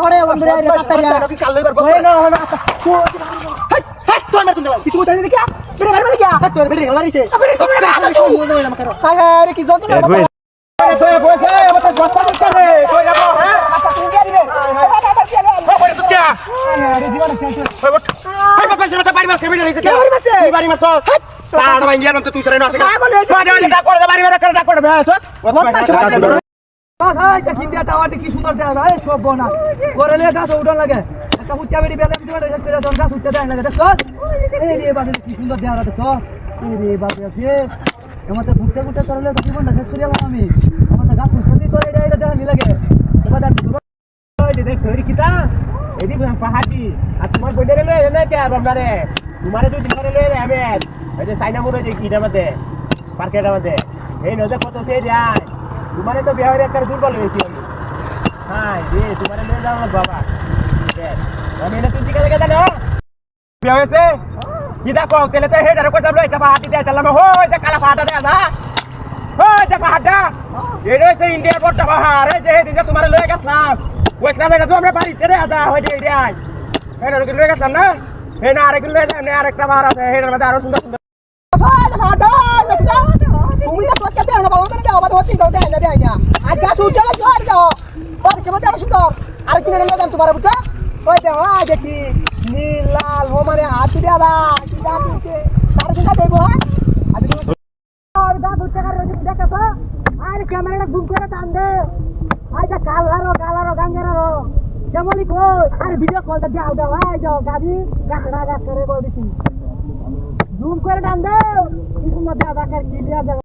বহুত কয়লা রে কয়লা দাই হল হই যা হই যা মুখের মারি সেটা কই খেলা মারি মত দুই কথা সাথে কি মারা পুরা মারতে মারা বত না আমি বুড়া কথা আমি কথা বলছি তুই বাড়ি মাস কি সুন্দর দেখা সব বনা করে গাছ উঠান লাগে। একটা করে উঠতে দেয় কি সুন্দর দেখা যায়, দেখছ? এই রে বাজে আছে। ঘুরতে করে গেলাম আমি। আমার গাছ উঠতে তোর এটা এটা এবার দেখ দূর তোমার বইটা রে এনে কে বাবারে তোমারে দুই দিন ধরে লয়ে আমি এই যে সাইনা মুরে যে কিটা মার্কেটের মধ্যে এই নদে কত সে যায়। তোমারে তো বিহারে একটা দুর্বল হয়েছি আমি। হ্যাঁ রে তোমারে লয়ে যাও বাবা। আমি এটা তুই দিকে দেখে জানো বিয়া হয়েছে? কি দেখো, তেলে তো হেডারে কইতাম লই চাপা হাতি দেয় তাহলে হই যে কালা ফাটা দেয় না হই যে পাহাড়টা এটা হচ্ছে ইন্ডিয়ার বড় পাহাড় এই যে যে, তোমার লয়ে গেছিলাম। কইছিলাম এটা তো আমরা বাড়িতে রে আদা হই যে এটাই এটা লয়ে গেছিলাম না? না আরেক লয়ে যাই না আরেকটা পাহাড় আছে। এটার মধ্যে আরও সুন্দর সুন্দর তুমি তো সত্যি দেও না বাবা তুমি যাও বাবা হচ্ছে দাও দেয় না দেয় না। আজ গাছ উঠে গেছে আর যাও বাবা কেমন যাও সুন্দর আর কিনে নিয়ে যাম তোমার বুঝছ? ওই দেখো আ দেখি, নীল, লাল, ও মানে হাত দিয়ে দা কি গাছ উঠে তার সঙ্গে দেবো হ্যাঁ? আমি তুমি আর গাছ উঠে কার রোজ দেখো তো, আর ক্যামেরাটা জুম করে টান দে। আজ কালারো কালারো গাঙ্গেরারো কেমনই কই আর ভিডিও কলটা দাও দাও যাও দেখার ক্লিয়ার